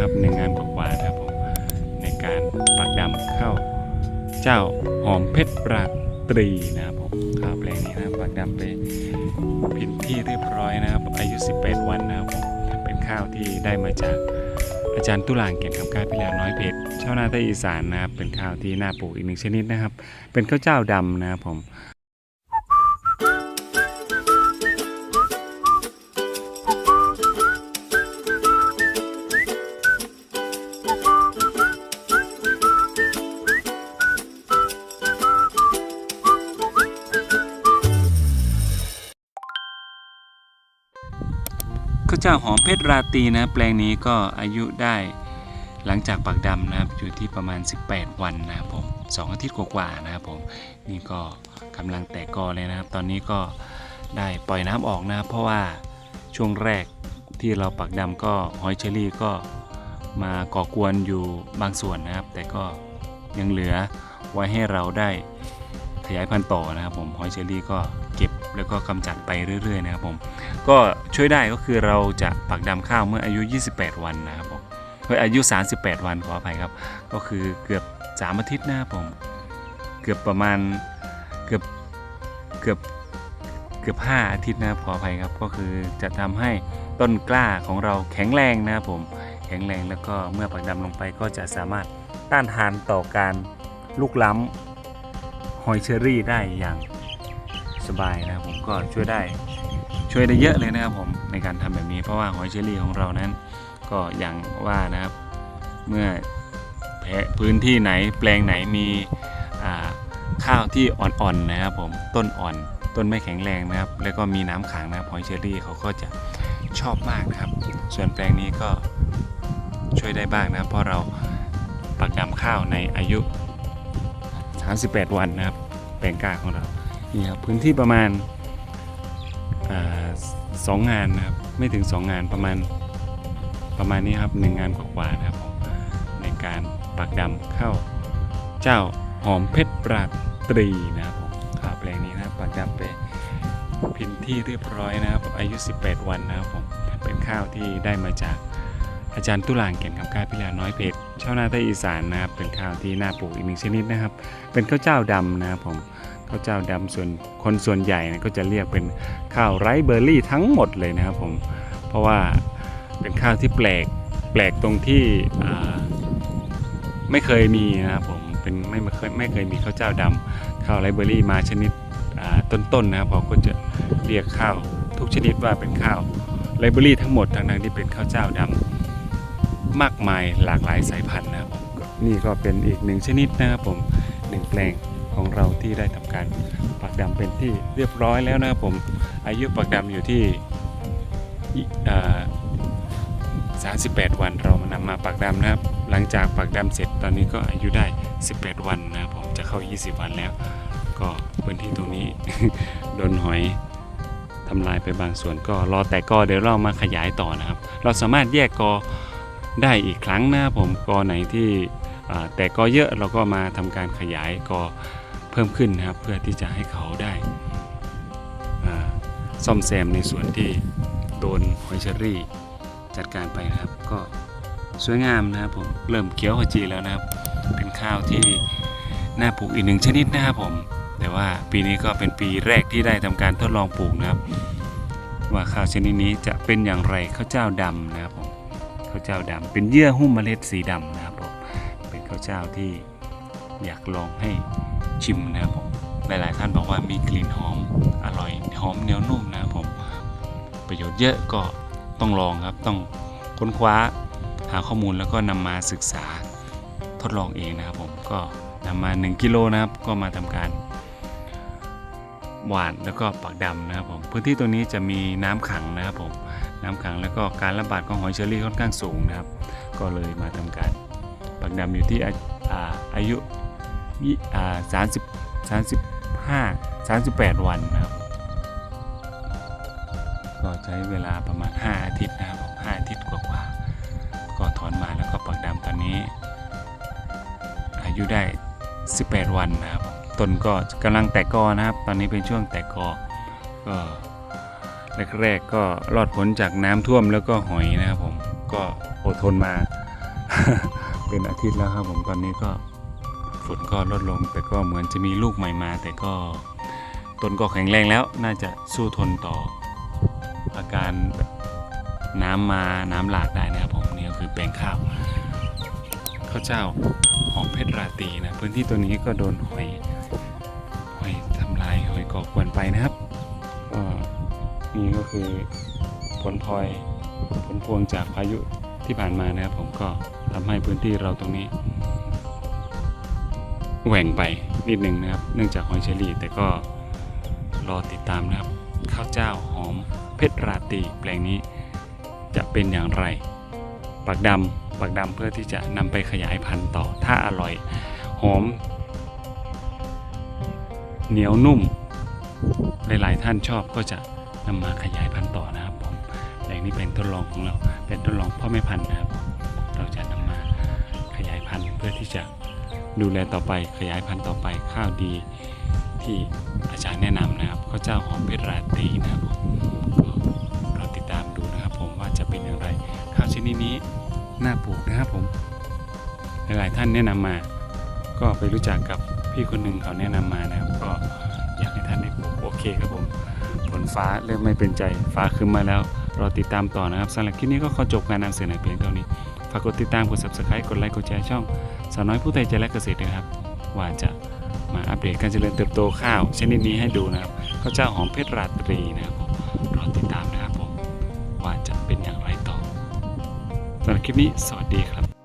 นะครับหนึ่งงานกว่าๆนะครับผมในการปักดำเข้า เจ้าหอมเพชรราตรีนะครับผมข้าวแปลงนี้นะปักดำไปผิดที่เรียบร้อยนะครับ อายุ 18 วันนะครับผมเป็นข้าวที่ได้มาจากอาจารย์ตุลางเกียรติคำการพิลาน้อยเพชรชาวนาใต้อีสานนะครับเป็นข้าวที่น่าปลูกอีกหนึ่งชนิดนะครับ เป็นข้าวเจ้าดำนะครับผม ข้าวเจ้าหอมเพชรราตีนะ แปลงนี้ก็อายุได้หลังจากปักดำนะครับอยู่ที่ประมาณ 18 วันนะครับผมสองอาทิตย์กว่าๆนะครับผมนี่ก็กำลังแตกกอเลยนะครับ ตอนนี้ก็ได้ปล่อยน้ำออกนะครับเพราะว่าช่วงแรกที่เราปักดำก็หอยเชอรี่ก็มาก่อกวนอยู่บางส่วนนะครับ แต่ก็ยังเหลือไว้ให้เราได้ ขยายพันธุ์ต่อนะครับผมหอยเชอรี่ก็เก็บแล้วก็กำจัดไปเรื่อยๆนะครับผมก็ช่วยได้ก็คือเราจะปักดำข้าวเมื่ออายุ 28 วันนะครับผมเฮ้ยอายุ 38 วันขออภัยครับ ก็คือเกือบ 3 อาทิตย์นะครับผมเกือบประมาณเกือบเกือบเกือบ 5 อาทิตย์นะครับขออภัยครับ ก็คือจะทำให้ต้นกล้าของเราแข็งแรงนะครับผมแข็งแรงแล้วก็เมื่อปักดำลงไปก็จะสามารถต้านทานต่อการลุกล้ำ หอยเชอรี่ได้อย่างสบายนะครับผมก็ช่วยได้ช่วยได้เยอะเลยนะครับผมในการทำแบบนี้เพราะว่าหอยเชอรี่ของเรานั้น ก็อย่างว่านะครับ เมื่อพื้นที่ไหนแปลงไหนมีข้าวที่อ่อนๆนะครับผมต้นอ่อนต้นไม่แข็งแรงนะครับ แล้วก็มีน้ำขังนะครับหอยเชอรี่เขาก็จะชอบมากนะครับ ส่วนแปลงนี้ก็ช่วยได้บ้างนะครับ เพราะเราปักดำข้าวในอายุ 38 วันนะครับ แปลงกล้าของเรา นี่ครับพื้นที่ประมาณอ่าสองงานนะครับ ไม่ถึงสองงานประมาณประมาณนี้ครับหนึ่งงานกว่าๆนะครับผมในการปักดำเข้าเจ้าหอมเพชรปราตรีนะครับผมข้าวแปลงนี้นะครับปักดำไปพินที่เรียบร้อยนะครับ อายุ 18 วันนะครับผมเป็นข้าวที่ได้มาจาก อาจารย์ตุลางเกียรติคำการพิลาน้อยเพชรชาวนาใต้อีสานนะครับเป็นข้าวที่น่าปลูกอีกหนึ่งชนิดนะครับ เป็นข้าวเจ้าดำนะครับผมข้าวเจ้าดำส่วนคนส่วนใหญ่นะก็จะเรียกเป็นข้าวไรเบอร์รี่ทั้งหมดเลยนะครับผมเพราะว่าเป็นข้าวที่แปลกแปลกตรงที่ไม่เคยมีนะครับผมเป็นไม่เคยไม่เคยมีข้าวเจ้าดำข้าวไรเบอร์รี่มาชนิดต้นๆนะครับเขาก็จะเรียกข้าวทุกชนิดว่าเป็นข้าวไรเบอร์รี่ทั้งหมดทั้งๆที่เป็นข้าวเจ้าดำ มากมายหลากหลายสายพันธุ์นะครับผมนี่ก็เป็นอีกหนึ่งชนิดนะครับผมหนึ่งแปลงของเราที่ได้ทำการปักดำเป็นที่เรียบร้อยแล้วนะครับผมอายุปักดำอยู่ที่อิอ่า38 วันเรามานำมาปักดำนะครับ หลังจากปักดำเสร็จตอนนี้ก็อายุได้ 18 วันนะครับผมจะเข้า 20 วันแล้ว ก็พื้นที่ตรงนี้โดนหอยทำลายไปบางส่วนก็รอแต่กอเดี๋ยวเรามาขยายต่อนะครับ เราสามารถแยกกอ ได้อีกครั้งนะครับผมกอไหนที่แต่ก็เยอะเราก็มาทำการขยายก็เพิ่มขึ้นนะครับ เพื่อที่จะให้เขาได้ซ่อมแซมในส่วนที่โดนหอยเชอรี่จัดการไปนะครับก็สวยงามนะครับผมเริ่มเขียวขจีแล้วนะครับ เป็นข้าวที่น่าปลูกอีกหนึ่งชนิดนะครับผม แต่ว่าปีนี้ก็เป็นปีแรกที่ได้ทำการทดลองปลูกนะครับ ว่าข้าวชนิดนี้จะเป็นอย่างไรข้าวเจ้าดำนะครับผม ข้าวเจ้าดำเป็นเยื่อหุ้มเมล็ดสีดำนะครับผมเป็นข้าวเจ้าที่อยากลองให้ชิมนะครับผมหลาย ๆ ท่านบอกว่ามีกลิ่นหอมอร่อยหอมเหนียวนุ่มนะครับผมประโยชน์เยอะก็ต้องลองครับต้องค้นคว้าหาข้อมูลแล้วก็นำมาศึกษาทดลองเองนะครับผมก็นำมา 1 กิโลนะครับก็มาทำการหวานแล้วก็ปักดำนะครับผมพื้นที่ตรงนี้จะมีน้ำขังนะครับผม น้ำขังแล้วก็การระบาดของหอยเชอรี่ค่อนข้างสูงนะครับ ก็เลยมาทำการปักดำอยู่ที่อาอาอายุยี่อ่าสามสิบสามสิบห้าสามสิบแปดวันนะครับ ก็ใช้เวลาประมาณ 5 อาทิตย์นะครับ5อาทิตย์กว่าๆก็ถอนมาแล้วก็ปักดำตอนนี้ อายุได้ 18 วันนะครับต้นก็กำลังแตกกอนะครับ ตอนนี้เป็นช่วงแตกกอก็ แรกๆก็รอดพ้นจากน้ำท่วมแล้วก็หอยนะครับผมก็อดทนมา เป็นอาทิตย์แล้วครับผมตอนนี้ก็ฝนก็ลดลง แต่ก็เหมือนจะมีลูกใหม่มา แต่ก็ต้นก็แข็งแรงแล้วน่าจะสู้ทนต่อ อาการน้ำมาน้ำหลากได้นะครับผมนี่ก็คือแปลงข้าวข้าวเจ้าหอมเพชรราตีนะพื้นที่ตัวนี้ก็โดนหอยหอยทำลายหอยกอกวนไปนะครับก็ นี่ก็คือผลพลอยผลพวงจากพายุที่ผ่านมานะครับ ผมก็ทำให้พื้นที่เราตรงนี้แหว่งไปนิดหนึ่งนะครับ เนื่องจากหอยเชอรี่แต่ก็รอติดตามนะครับ ข้าวเจ้าหอมเพชรราตีแปลงนี้จะเป็นอย่างไร ปักดำปักดำเพื่อที่จะนำไปขยายพันธุ์ต่อถ้าอร่อยหอม เหนียวนุ่ม หลายๆท่านชอบก็จะ นำมาขยายพันธุ์ต่อนะครับผมแปลงนี้เป็นทดลองของเราเป็นทดลองพ่อแม่พันธุ์นะครับ เราจะนำมาขยายพันธุ์เพื่อที่จะดูแลต่อไปขยายพันธุ์ต่อไปข้าวดีที่อาจารย์แนะนำนะครับข้าวเจ้าหอมเพชรราตรีนะครับผมเราติดตามดูนะครับ ผมว่าจะเป็นอย่างไร ข้าวชนิดนี้น่าปลูกนะครับผมหลายๆท่านแนะนำมา ก็ไปรู้จักกับพี่คนหนึ่งเขาแนะนำมานะครับ ก็อยากให้ท่านได้ปลูกโอเคครับผม ฝนฟ้าเริ่มไม่เป็นใจฟ้าขึ้นมาแล้วรอติดตามต่อนะครับสำหรับคลิปนี้ก็ขอจบการนำเสนอเพียงเท่านี้ฝากกดติดตามกด subscribe กดไลค์กดแชร์ช่องสาวน้อยผู้ไทยใจและเกษตรนะครับ ว่าจะมาอัปเดตการเจริญเติบโตข้าวชนิดนี้ให้ดูนะครับข้าวเจ้าหอมเพชรราตรีนะครับผมรอติดตามนะครับผมว่าจะเป็นอย่างไรต่อสำหรับคลิปนี้สวัสดีครับ